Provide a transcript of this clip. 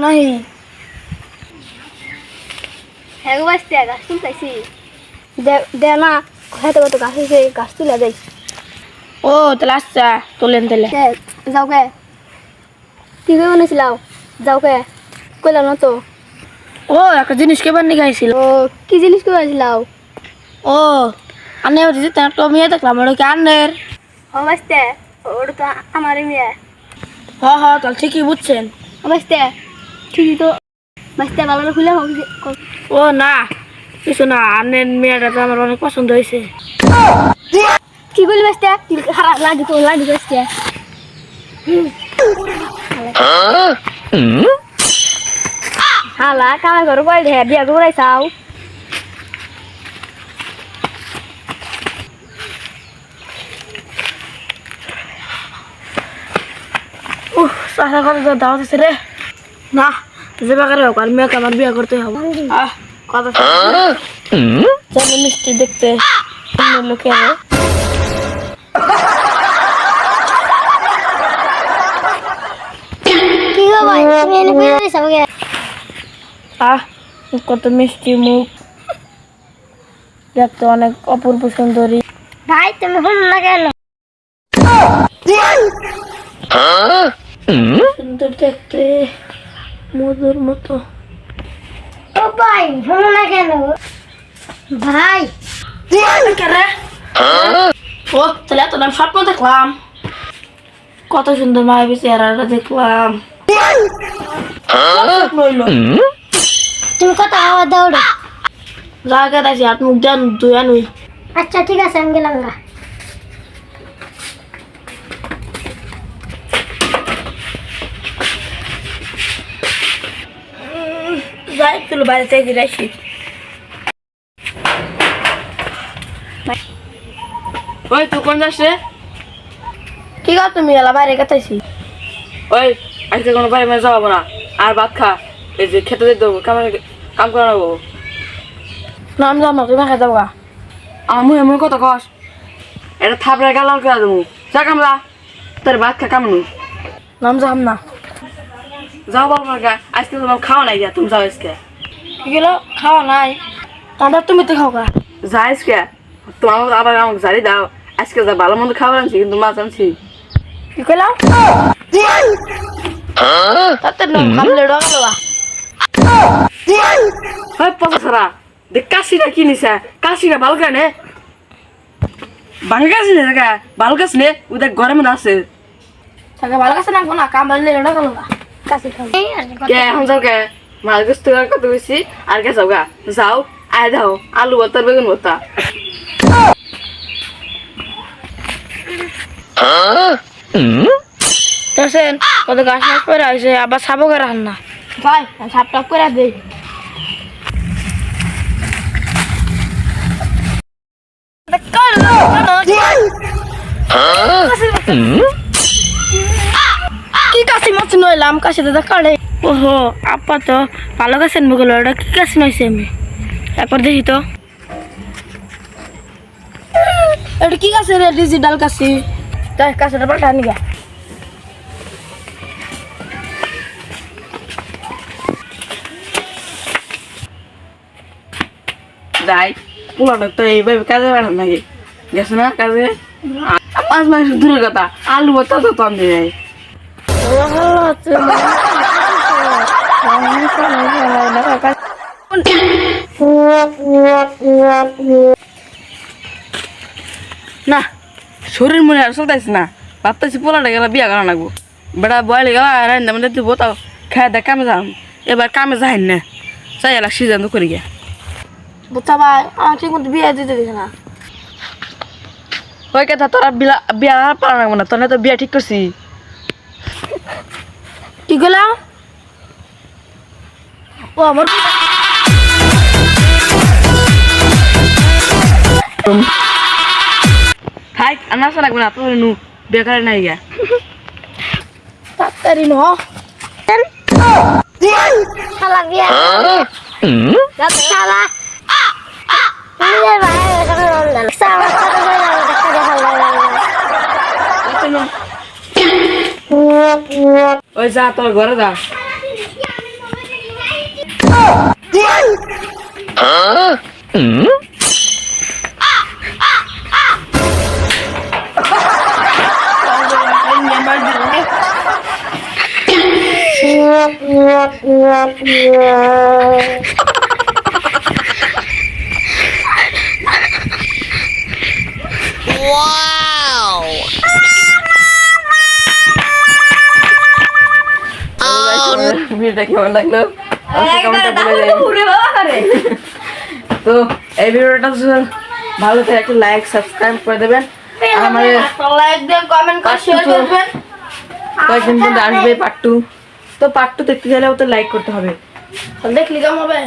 নাহি হ্যাঁ বাঁচতে গাছ তুলতেছি দে না হ্যাঁ তো গাছ হয়েছে গাছ তুলে দেয় ও তাহলে আচ্ছা তোলেন তাহলে। যাও কে কি করে বানিয়েছিলাম যাও কে কইলাম না তো। ও একটা জিনিস কে বানিয়ে খাইছিল ও কি জিনিস কে বানিয়েছিলাম ও আনে হচ্ছে যে তো মেয়ে দেখলাম ওটা কি আনের? হ বাঁচতে ওটা তো আমার মেয়ে। হ হ তাহলে ঠিকই বুঝছেন। বাঁচতে ঠিকই তো বাঁচতে ভালো খুলে ও না কিছু না আন্নের মেয়েটা তো আমার অনেক পছন্দ হয়েছে। কি করলি বাঁচতে খারাপ লাডি তো লাডি বাঁচতে হালা কামাই ঘর করে দে বিয়া করে চাও। উহ চাষা কত তোর দাওয়াত আছে রে। না যে বাগারে হোক আর মেয়েকে আমার বিয়ে করতে হবে। কথা চলো মিষ্টি দেখতে করে আহ কত মিষ্টি মুখ। দেখতে অনেক অপূর্ব সুন্দরী। ভাই তুমি ফোন না কেন? সুন্দর দেখতে। মধুর মতো। ও ভাই ফোন না কেন? ভাই। ও তাহলে এত নাম স্বপ্ন দেখলাম। কত সুন্দর মায়াবী চেহারাটা দেখলাম। তুমি কত আওয়াজ দাও রে। জায়গা দেখছি হাত মুখ দেন দুই আনুই। আচ্ছা ঠিক আছে আমি গেলাম গা। যাই তুলো বাইরে থেকে ওই তুই কোন যাস রে? কি কথা তুমি এলা বাইরে কাটাইছি ওই আজকে কোনো বাড়ি মেয়ে যাব না। আর ভাত খা। এই যে খেতে দিতে দেবো কাম কাম করে নেব নাম জানো না তুমি খেতে যাব আমার মুখে মুখে কত কস। এটা থাপড়ে গালাল করে দেবো। যা কামলা তোর ভাত খা কামনু নাম জাম না যাও বাবু আজকে তোমার খাওয়া নাই গিয়া তুমি যাও আজকে। কি গেল খাওয়া নাই। তাহলে তুমি তো খাও যা আজকে তোমার আবার আমাকে জারি দাও। আজকে যা ভালো মন্দ খাবার আনছি কিন্তু মাছ আনছি। কি কইলাম তাতে নাম খাবলে ডগালো গা হয় পচা ছাড়া দেখ কাশিটা কি নিছে? কাশিটা ভালো কেনে ভাঙে কাশি নে দেখা ভালো কাশি নে। ও দেখ ঘরের আছে। তাকে ভালো কাছে না না কাম বাড়লে ডগালো গা। কাছে খাও কে এখন যাও কে? মাছ গোস্ত কত বেশি আর কে যাও গা? যাও আয় দাও আলু ভর্তা বেগুন ভর্তা। দেখছেন কত গাছ মাছ করে আছে আবার সাবো করে রান্না ভাই সাপ টাপ করে দেই মাছ নইলাম কাশি দাদা কাড়ে। ওহো আপা তো ভালো গাছের মুগল ওটা কি কাশি নইছে আমি একবার দেখি তো। এটা কি কাছে রে ডিজিটাল কাশি তাই কাছেটা পাল্টা নিগা যাই পুরানো তো এইভাবে কাজে বেড়ান নাকি? গেছে না কাজে? পাঁচ মাস দূরের কথা আলু ভর্তা তো তন দিয়ে না শরীর মনে আর চলতেছে না। ভাবতেছি পোলাটা গেলে বিয়া করা লাগবো। বেড়া বয়লে গেলা রান্না মানে তুই বোতাও খাই দেখ কামে যাম। এবার কামে যাই না। যাই এলা সিদ্ধান্ত করি গিয়া। ভাই আমার ঠিক মতো বিয়ে দিতে দিছে না। ওই কথা তোরা বিলা বিয়া পারা লাগবো না তোর তো বিয়া ঠিক করছি। গেলাম ও আমার থাক আর নাচা লাগবে না তোর নু বিয়া করে নাই গিয়া তাড়াতাড়ি ন শালা বিয়া যাতে শালা নিজের ভাই এখানে রন্দাল শালা কত করে যাবে দেখা দেখা লাগে ওই যা তোর ঘরে যা ভিডিওটা কেমন লাগল? তো এই ভিডিওটা ভালো থেকে একটা লাইক সাবস্ক্রাইব করে দেবেন। আমাদের কয়েকদিন কিন্তু আসবে পার্ট টু তো পার্ট টু দেখতে ও তো লাইক করতে হবে। দেখলি কেমন হবে?